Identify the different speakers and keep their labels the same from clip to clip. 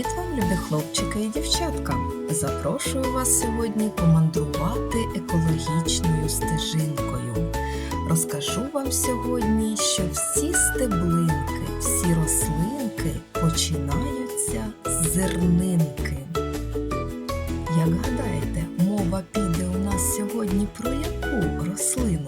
Speaker 1: Привіт вам, любі хлопчики і дівчатка! Запрошую вас сьогодні помандрувати екологічною стежинкою. Розкажу вам сьогодні, що всі стеблинки, всі рослинки починаються з зернинки. Як гадаєте, мова піде у нас сьогодні про яку рослину,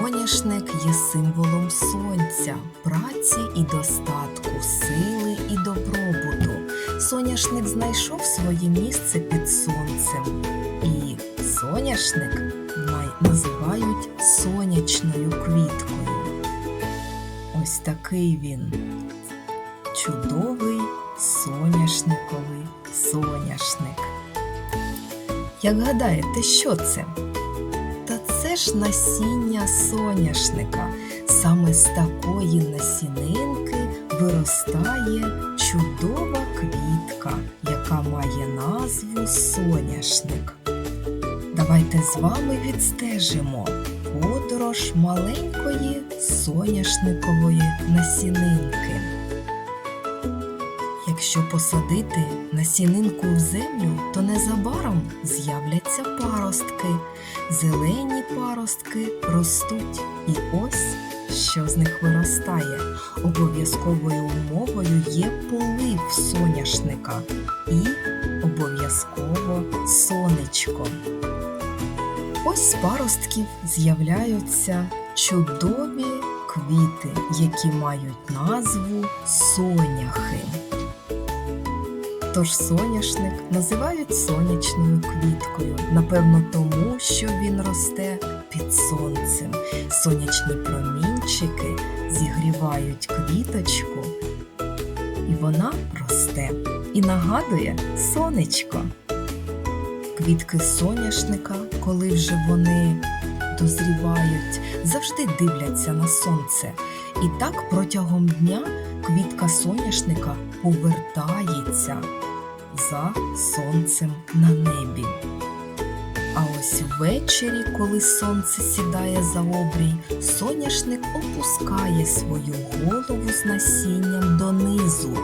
Speaker 1: Соняшник є символом сонця, праці і достатку, сили і добробуту. Соняшник знайшов своє місце під сонцем, і соняшник називають сонячною квіткою. Ось такий він чудовий соняшниковий соняшник. Як гадаєте, що це? Та це ж насіння соняшника. Саме з такої насінинки виростає чудова квітка, яка має назву соняшник. Давайте з вами відстежимо подорож маленької соняшникової насінинки. Якщо посадити насінинку в землю, то незабаром з'являться паростки. Зелені паростки ростуть. І ось що з них виростає. Обов'язковою умовою є полив соняшника і обов'язково сонечко. Ось з паростків з'являються чудові квіти, які мають назву соняхи. Тож соняшник називають сонячною квіткою, напевно, тому, що він росте під сонцем. Сонячні промінчики зігрівають квіточку, і вона росте і нагадує сонечко. Квітки соняшника, коли вже вони дозрівають, завжди дивляться на сонце. І так протягом дня квітка соняшника повертається за сонцем на небі. А ось ввечері, коли сонце сідає за обрій, соняшник опускає свою голову з насінням донизу,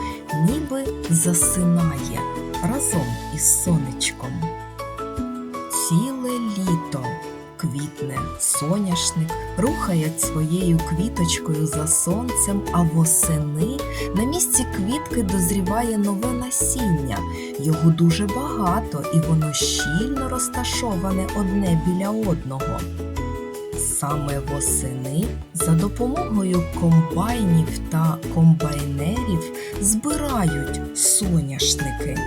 Speaker 1: ніби засинає разом із сонечком. Квітне соняшник, рухає своєю квіточкою за сонцем, а восени на місці квітки дозріває нове насіння. Його дуже багато, і воно щільно розташоване одне біля одного. Саме восени за допомогою комбайнів та комбайнерів збирають соняшники.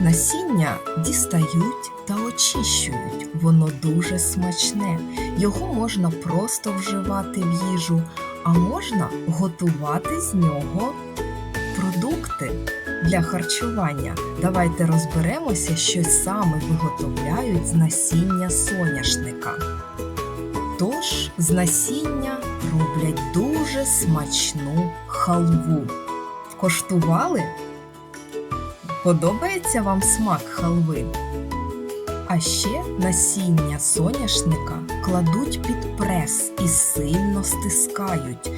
Speaker 1: Насіння дістають та очищують. Воно дуже смачне. Його можна просто вживати в їжу, а можна готувати з нього продукти для харчування. Давайте розберемося, що саме виготовляють з насіння соняшника. Тож з насіння роблять дуже смачну халву. Коштували? Подобається вам смак халви? А ще насіння соняшника кладуть під прес і сильно стискають.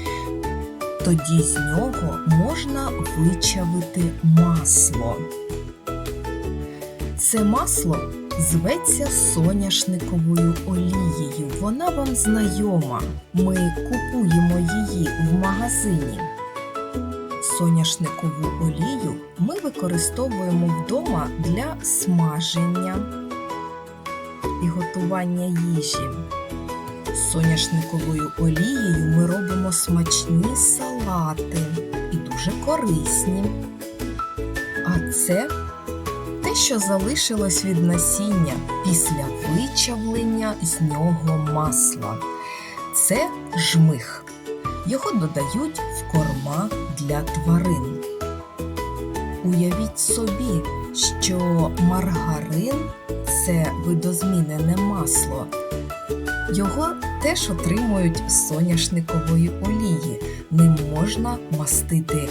Speaker 1: Тоді з нього можна вичавити масло. Це масло зветься соняшниковою олією. Вона вам знайома. Ми купуємо її в магазині. Соняшникову олію ми використовуємо вдома для смаження і готування їжі. З соняшниковою олією ми робимо смачні салати і дуже корисні. А це те, що залишилось від насіння після вичавлення з нього масла. Це жмих. Його додають в корма для тварин. Уявіть собі, що маргарин це видозмінене масло. Його теж отримують з соняшникової олії. Ним можна мастити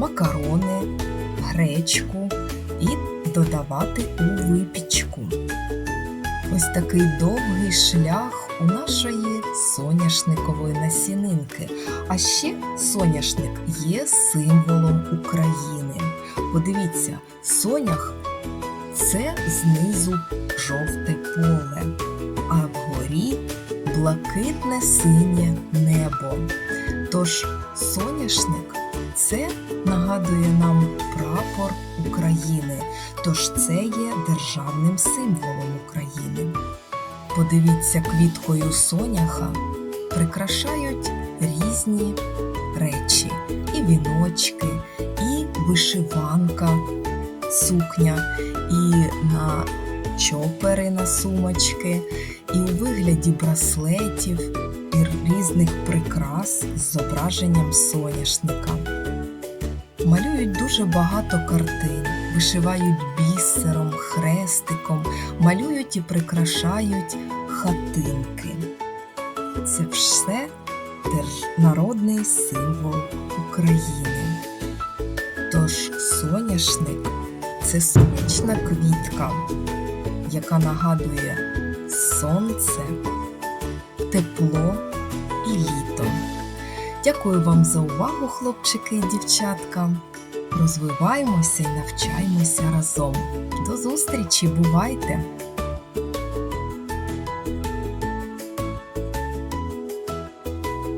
Speaker 1: макарони, гречку і додавати у випічку. Ось такий довгий шлях у нашої соняшникової насінинки. А ще соняшник є символом України. Подивіться, сонях це знизу жовте поле, а вгорі блакитне синє небо. Тож соняшник це нагадує нам прапор України, тож це є державним символом України. Подивіться, квіткою соняха прикрашають різні речі, і віночки, і вишиванка, сукня, і на чопери на сумочки, і у вигляді браслетів і різних прикрас з зображенням соняшника. Малюють дуже багато картин, вишивають бісером, хрестиком, малюють і прикрашають хатинки. Це все народний символ України. Тож соняшник це сонячна квітка, яка нагадує сонце, тепло і літо. Дякую вам за увагу, хлопчики і дівчатка. Розвиваємося і навчаємося разом. До зустрічі, бувайте!